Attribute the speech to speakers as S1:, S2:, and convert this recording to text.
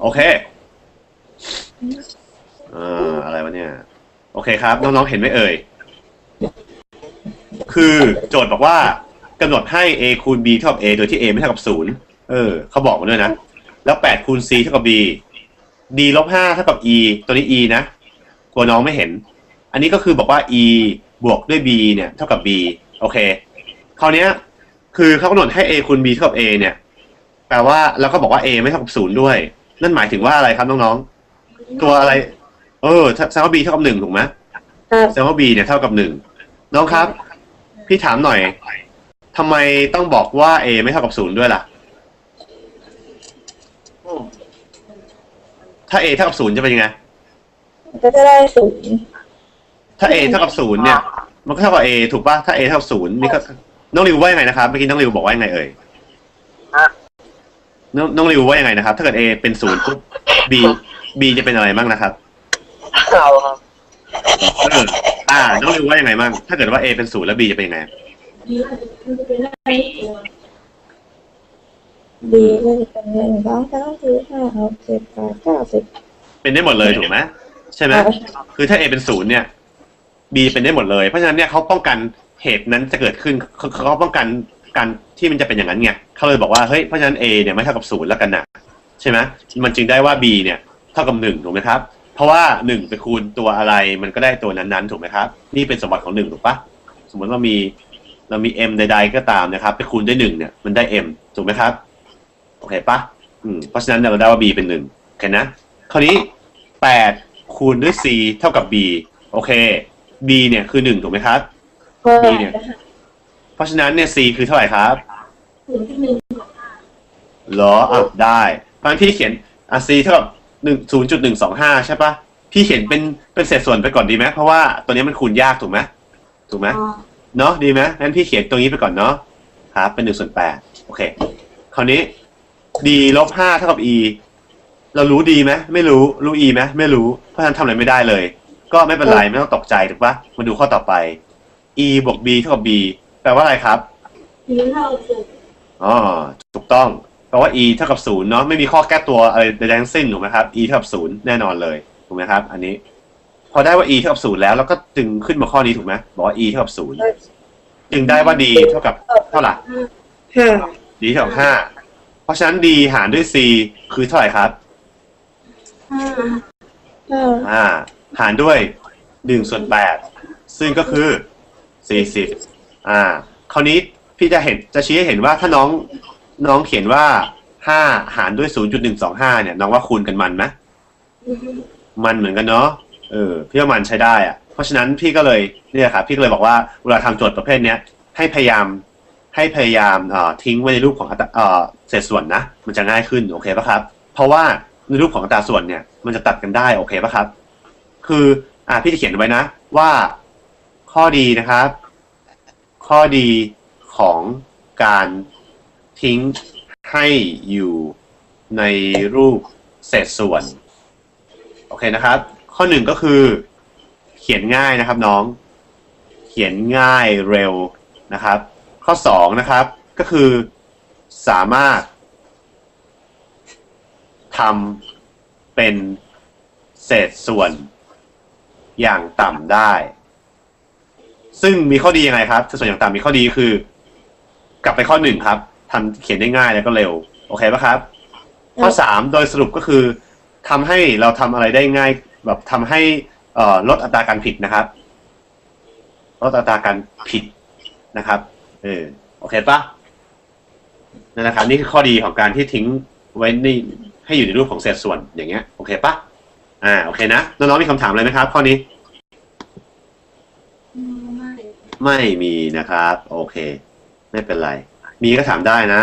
S1: โอเคเอ่ออะไรวะเนี่ย โอเคครับ น้องๆ เห็นไหมเอ่ย คือโจทย์บอกว่ากำหนดให้ a คูณ b เท่ากับ a โดยที่ a ไม่เท่ากับศูนย์เออเขาบอกมาด้วยนะ แล้ว8คูณ c เท่ากับ b d ลบ5เท่ากับ e ตัวนี้ e นะกลัวน้องไม่เห็น อันนี้ก็คือบอกว่า e บวกด้วย b เนี่ยเท่ากับ b โอเคคราวเนี้ย คือเขากำหนดให้ a คูณ b เท่ากับ a เนี่ย แปลว่าแล้วก็บอกว่า a ไม่เท่ากับศูนย์ด้วย นั่นหมายถึงว่าอะไรครับน้องๆ ตัวอะไร เออแสดงว่า b เท่ากับหนึ่งถูกไหม
S2: ครับ
S1: แสดงว่า b เนี่ยเท่ากับหนึ่งน้องครับ พี่ถามหน่อยทำไมต้องบอกว่า a ไม่เท่ากับศูนย์ด้วยล่ะ ถ้า a เท่ากับศูนย์จะเป็นยังไง
S2: ก็จะได้ศูนย์
S1: ถ้า a เท่ากับศูนย์เนี่ย มันก็เท่ากับ a ถูกป่ะถ้า a เท่ากับศูนย์นี่ก็น้องริวว่ายังไงนะครับเมื่อกี้น้องริวบอกว่ายังไงเอ่ย
S3: ฮะ
S1: น้องน้องริวว่ายังไงนะครับ ถ้าเกิด a เป็นศูนย์ปุ๊บ b b จะเป็นอะไรบ้างนะครับ
S3: เอาครับ
S1: เอออ่า น้องริวว่ายังไงบ้าง ถ้าเกิดว่า a เป็นศูนย์แล้ว b จะเป็นยังไง
S2: ดีก็จะเป็นหนึ่งสองสามสี่ห้าหกเจ็ดแปดเก้าสิบ
S1: เป็นได้หมดเลยถูกไหมใช่ไหมคือถ้า a เป็นศูนย์เนี่ย b เป็นได้หมดเลย เพราะฉะนั้นเนี่ยเขาป้องกันเหตุนั้นจะเกิดขึ้นเขาเขาป้องกัน การที่มันจะเป็นอย่างนั้นไงเขาเลยบอกว่าเฮ้ยเพราะฉะนั้น a เนี่ยไม่เท่ากับศูนย์แล้วกันนะใช่ไหมมันจึงได้ว่า b เนี่ยเท่ากับหนึ่งถูกไหมครับ เพราะว่าหนึ่งไปคูณตัวอะไรมันก็ได้ตัวนั้นๆถูกไหมครับ นี่เป็นสมบัติของหนึ่งถูกปะสมมติว่ามีเรามี m ใด ๆ ก็ตามนะครับ ไปคูณด้วยหนึ่งเนี่ยมันได้ m ถูกไหมครับโอเคปะอืมเพราะฉะนั้นเราได้ว่า b เป็นหนึ่งโอเคนะคราวนี้แปดคูณด้วย c เท่ากับ b โอเค b เนี่ยคือหนึ่งถูกไหมครับ B เนี่ย เพราะฉะนั้นเนี่ย c คือเท่าไหร่ครับเหรออะได้เพราะฉะนั้นพี่เขียนอะ c เท่ากับหนึ่งศูนย์จุดหนึ่งสองห้าใช่ปะพี่เขียนเป็นเป็นเศษส่วนไปก่อนดีไหมเพราะว่าตัวนี้มันคูณยากถูกไหมถูกไหมเนาะดีไหมงั้นพี่เขียนตรงนี้ไปก่อนเนาะครับเป็นหนึ่งส่วนแปดโอเค คราวนี้ d ลบห้าเท่ากับ e เรารู้ d ไหมไม่รู้รู้ e ไหมไม่รู้เพราะฉะนั้นทำอะไรไม่ได้เลย ก็ไม่เป็นไรไม่ต้องตกใจถูกปะมาดูข้อต่อไป e บวก b เท่ากับ b แป ลว่าอะไรครับอ๋อถูกต้องแปลว่า e เท่ากับศูนย์เนาะไม่มีข้อแก้ตัวอะไรใดๆทั้งสิ้นถูกไหมครับ e เท่ากับศูนย์แน่นอนเลยถูกไหมครับ อันนี้ พอได้ว่า e เท่ากับศูนย์แล้วเราก็จึงขึ้นมาข้อนี้ถูกไหมบอกว่า e เท่ากับศูนย์จึงได้ว่า d เท่ากับเท่าไหร่
S2: ห้า
S1: d เท่ากับห้าเพราะฉะนั้น d หารด้วย c คือเท่าไหร่ครับ
S2: ห้า
S1: อ่า หารด้วยหนึ่งส่วนแปดซึ่งก็คือสี่สิบ อ่า คราวนี้พี่จะเห็นจะชี้ให้เห็นว่าถ้าน้องน้องเขียนว่าห้าหารด้วยศูนย์จุดหนึ่งสองห้าเนี่ย น้องว่าคูณกันมันไหมมันเหมือนกันเนาะเออพี่ว่ามันใช้ได้อะเพราะฉะนั้นพี่ก็เลยเนี่ยครับพี่ก็เลยบอกว่าเวลาทำโจทย์ประเภทเนี้ยให้พยายามให้พยายามเอ่อทิ้งไว้ในรูปของอัตราเอ่อเศษส่วนนะ มันจะง่ายขึ้นโอเคปะครับ เพราะว่าในรูปของอัตราส่วนเนี่ย มันจะตัดกันได้โอเคปะครับ คืออ่าพี่จะเขียนไว้นะ ว่าข้อดีนะครับ ข้อดีของการทิ้งให้อยู่ในรูปเศษส่วน โอเคนะครับ ข้อหนึ่งก็คือ เขียนง่ายนะครับน้อง เขียนง่ายเร็วนะครับ ข้อสองนะครับก็คือสามารถทำเป็นเศษส่วนอย่างต่ำได้ ซึ่งมีข้อดียังไงครับเศษส่วนอย่างต่ำมีข้อดีคือ กลับไปข้อหนึ่งครับทำเขียนได้ง่ายแล้วก็เร็ว โอเคปะครับ ข้อสามโดยสรุปก็คือทำให้เราทำอะไรได้ง่าย แบบทำให้เอ่อลดอัตราการผิดนะครับ ลดอัตราการผิดนะครับเออโอเคปะนั่นนะครับ นี่คือข้อดีของการที่ทิ้งไว้ในให้อยู่ในรูปของเศษส่วนอย่างเงี้ย โอเคปะอ่า โอเคนะ น้องๆมีคำถามอะไรไหมครับ ข้อนี้ ไม่มีนะครับ โอเค ไม่เป็นไร มีก็ถามได้นะ